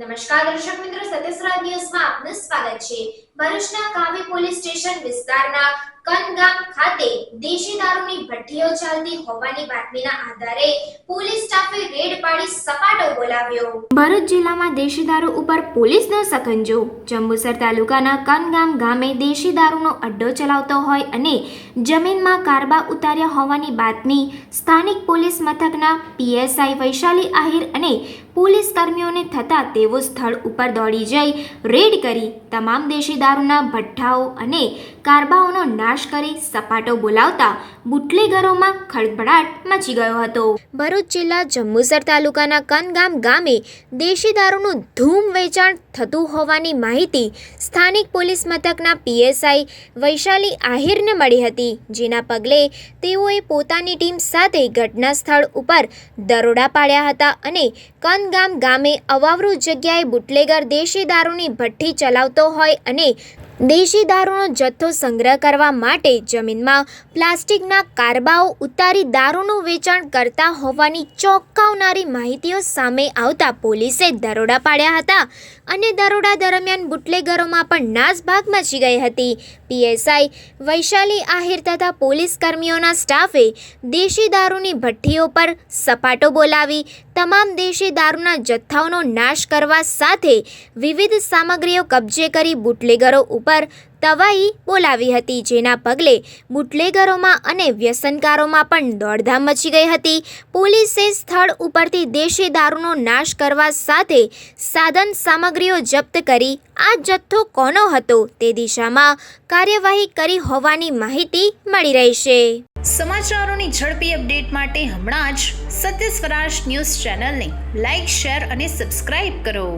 નમસ્કાર દર્શક મિત્રો સત્યસ્રાજ ન્યૂઝમાં આપનું સ્વાગત છે. ભરૂચના કાવી પોલીસ સ્ટેશન વિસ્તારના કનગામ ખાતે દેશી દારૂની ભઠ્ઠીઓ ચાલતી હોવાની બાતમીના આધારે પોલીસ સ્ટાફે રેડ પાડી સપાટો બોલાવ્યો. ભરૂચ જિલ્લામાં દેશી દારૂ ઉપર પોલીસનો સકંજો. જંબુસર તાલુકાના કનગામ ગામે દેશી દારૂનો અડ્ડો ચલાવતો હોય અને જમીનમાં કારબા ઉતાર્યા હોવાની બાતમી સ્થાનિક પોલીસ મથકના પીએસઆઈ વૈશાલી આહિર અને પોલીસ કર્મીઓને થતાં તેઓ સ્થળ ઉપર દોડી જઈ રેડ કરી તમામ દેશી દારૂના ભઠ્ઠાઓ અને કારબાઓનો નાશ કરી સપાટો બોલાવતા બુટલેગરોમાં ખળભળાટ મચી ગયો હતો. ભરૂચ જિલ્લા જંબુસર તાલુકાના કનગામ ગામે દેશી દારૂનું ધૂમ વેચાણ થતું હોવાની માહિતી સ્થાનિક પોલીસ મથકના પીએસઆઈ વૈશાલી આહિરને મળી હતી, જેના પગલે તેઓએ પોતાની ટીમ સાથે ઘટના સ્થળ ઉપર દરોડા પાડ્યા હતા અને કનગામ ગામે અવાવરૂ જગ્યાએ બુટલેગર દેશી દારૂની ભઠ્ઠી ચલાવતો હોય અને દેશી દારૂનો જથ્થો સંગ્રહ કરવા માટે જમીનમાં પ્લાસ્ટિકના કારબાઓ ઉતારી દારૂનું વેચાણ કરતા હોવાની ચોંકાવનારી માહિતીઓ સામે આવતા પોલીસે દરોડા પાડ્યા હતા અને દરોડા દરમિયાન બુટલેગરોમાં પણ નાસભાગ મચી ગઈ હતી. પીએસઆઈ વૈશાલી આહિર તથા પોલીસ કર્મીઓના સ્ટાફે દેશી દારૂની ભઠ્ઠીઓ પર સપાટો બોલાવી તમામ દેશી દારૂના જથ્થાઓનો નાશ કરવા સાથે વિવિધ સામગ્રીઓ કબજે કરી બુટલેગરો ઉપર તવાઈ બોલાવી હતી, જેના પગલે બુટલેગરોમાં અને વ્યસનકારોમાં પણ દોડધામ મચી ગઈ હતી. પોલીસે સ્થળ ઉપરથી દેશી દારૂનો નાશ કરવા સાથે સાધન સામગ્રીઓ જપ્ત કરી, આ જથ્થો કોનો હતો તે દિશામાં કાર્યવાહી કરી હોવાની માહિતી મળી રહી છે. સમાચારોની ઝડપી અપડેટ માટે હમણાં જ સત્ય સ્વરાજ ન્યૂઝ ચેનલને લાઇક શેર અને સબસ્ક્રાઇબ કરો.